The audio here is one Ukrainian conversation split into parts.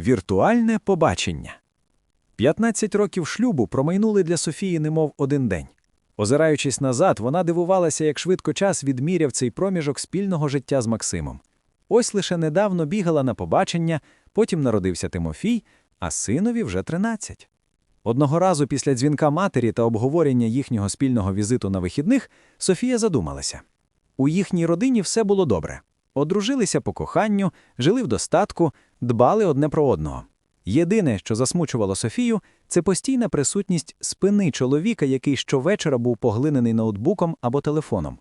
Віртуальне побачення. 15 років шлюбу промайнули для Софії немов один день. Озираючись назад, вона дивувалася, як швидко час відміряв цей проміжок спільного життя з Максимом. Ось лише недавно бігала на побачення, потім народився Тимофій, а синові вже 13. Одного разу після дзвінка матері та обговорення їхнього спільного візиту на вихідних Софія задумалася. У їхній родині все було добре. Одружилися по коханню, жили в достатку, дбали одне про одного. Єдине, що засмучувало Софію, це постійна присутність спини чоловіка, який щовечора був поглинений ноутбуком або телефоном.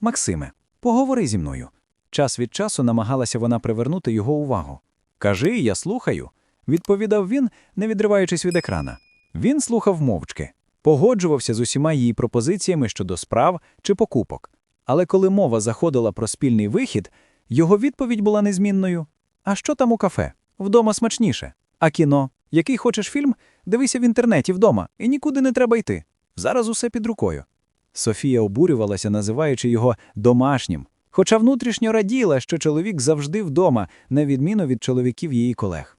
Максиме, поговори зі мною. Час від часу намагалася вона привернути його увагу. Кажи, я слухаю, відповідав він, не відриваючись від екрана. Він слухав мовчки, погоджувався з усіма її пропозиціями щодо справ чи покупок. Але коли мова заходила про спільний вихід, його відповідь була незмінною: А що там у кафе? Вдома смачніше. А кіно? Який хочеш фільм? Дивися в інтернеті вдома, і нікуди не треба йти. Зараз усе під рукою. Софія обурювалася, називаючи його домашнім, хоча внутрішньо раділа, що чоловік завжди вдома, на відміну від чоловіків її колег.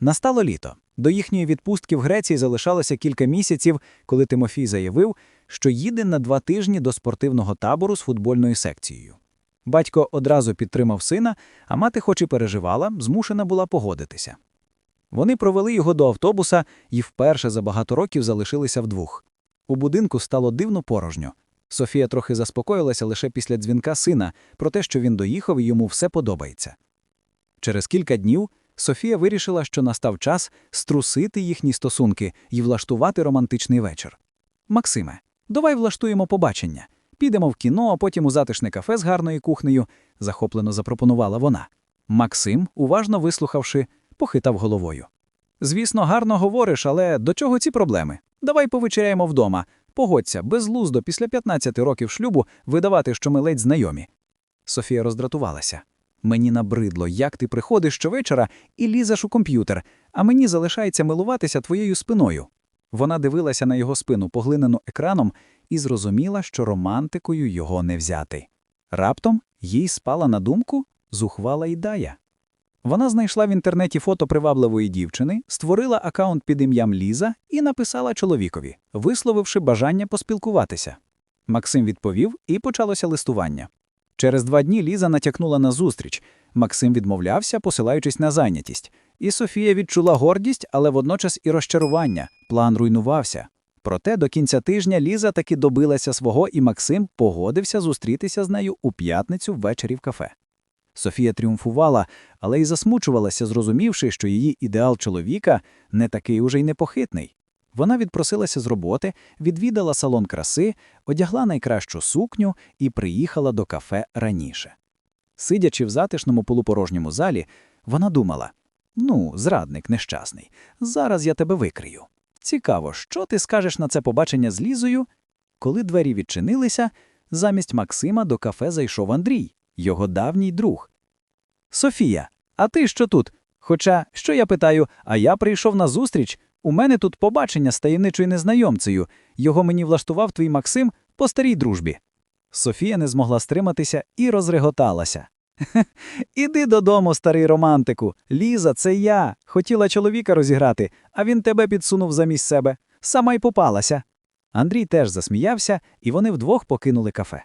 Настало літо. До їхньої відпустки в Греції залишалося кілька місяців, коли Тимофій заявив, що їде на два тижні до спортивного табору з футбольною секцією. Батько одразу підтримав сина, а мати, хоч і переживала, змушена була погодитися. Вони провели його до автобуса і вперше за багато років залишилися вдвох. У будинку стало дивно порожньо. Софія трохи заспокоїлася лише після дзвінка сина про те, що він доїхав і йому все подобається. Через кілька днів Софія вирішила, що настав час струсити їхні стосунки і влаштувати романтичний вечір. Максиме, давай влаштуємо побачення. Підемо в кіно, а потім у затишне кафе з гарною кухнею, захоплено запропонувала вона. Максим, уважно вислухавши, похитав головою. Звісно, гарно говориш, але до чого ці проблеми? Давай повечеряємо вдома. Погодься, безлуздо після 15 років шлюбу видавати, що ми ледь знайомі. Софія роздратувалася. Мені набридло, як ти приходиш щовечора і лізеш у комп'ютер, а мені залишається милуватися твоєю спиною. Вона дивилася на його спину, поглинену екраном, і зрозуміла, що романтикою його не взяти. Раптом їй спала на думку зухвала ідея. Вона знайшла в інтернеті фото привабливої дівчини, створила акаунт під ім'ям Ліза і написала чоловікові, висловивши бажання поспілкуватися. Максим відповів, і почалося листування. Через два дні Ліза натякнула на зустріч. Максим відмовлявся, посилаючись на зайнятість. І Софія відчула гордість, але водночас і розчарування. План руйнувався. Проте до кінця тижня Ліза таки добилася свого, і Максим погодився зустрітися з нею у п'ятницю ввечері в кафе. Софія тріумфувала, але й засмучувалася, зрозумівши, що її ідеал чоловіка не такий уже й непохитний. Вона відпросилася з роботи, відвідала салон краси, одягла найкращу сукню і приїхала до кафе раніше. Сидячи в затишному полупорожньому залі, вона думала: ну, зрадник нещасний, зараз я тебе викрию. Цікаво, що ти скажеш на це побачення з Лізою? Коли двері відчинилися, замість Максима до кафе зайшов Андрій, його давній друг. Софія, а ти що тут? Хоча, що я питаю, а я прийшов на зустріч, у мене тут побачення з таємничою незнайомцею. Його мені влаштував твій Максим по старій дружбі. Софія не змогла стриматися і розреготалася. «Хе, Іди додому, старий романтику. Ліза, це я. Хотіла чоловіка розіграти, а він тебе підсунув замість себе. Сама й попалася. Андрій теж засміявся, і вони вдвох покинули кафе.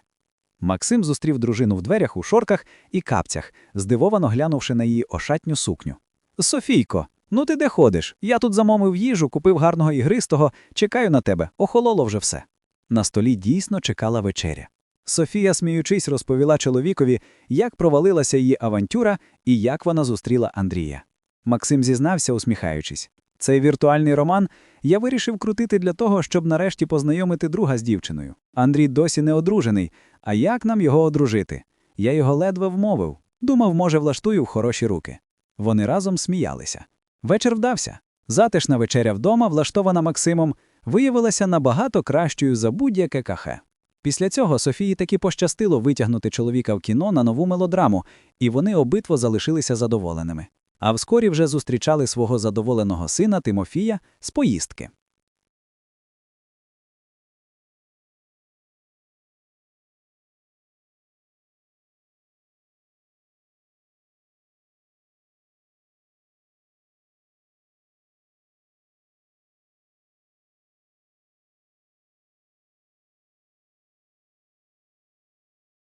Максим зустрів дружину в дверях у шорках і капцях, здивовано глянувши на її ошатню сукню. Софійко, ну ти де ходиш? Я тут замовив їжу, купив гарного ігристого, чекаю на тебе, охололо вже все. На столі дійсно чекала вечеря. Софія, сміючись, розповіла чоловікові, як провалилася її авантюра і як вона зустріла Андрія. Максим зізнався, усміхаючись. Цей віртуальний роман я вирішив крутити для того, щоб нарешті познайомити друга з дівчиною. Андрій досі не одружений. А як нам його одружити? Я його ледве вмовив. Думав, може, влаштую в хороші руки. Вони разом сміялися. Вечір вдався. Затишна вечеря вдома, влаштована Максимом, виявилася набагато кращою за будь-яке кахе. Після цього Софії таки пощастило витягнути чоловіка в кіно на нову мелодраму, і вони обидва залишилися задоволеними. А вскорі вже зустрічали свого задоволеного сина Тимофія з поїздки.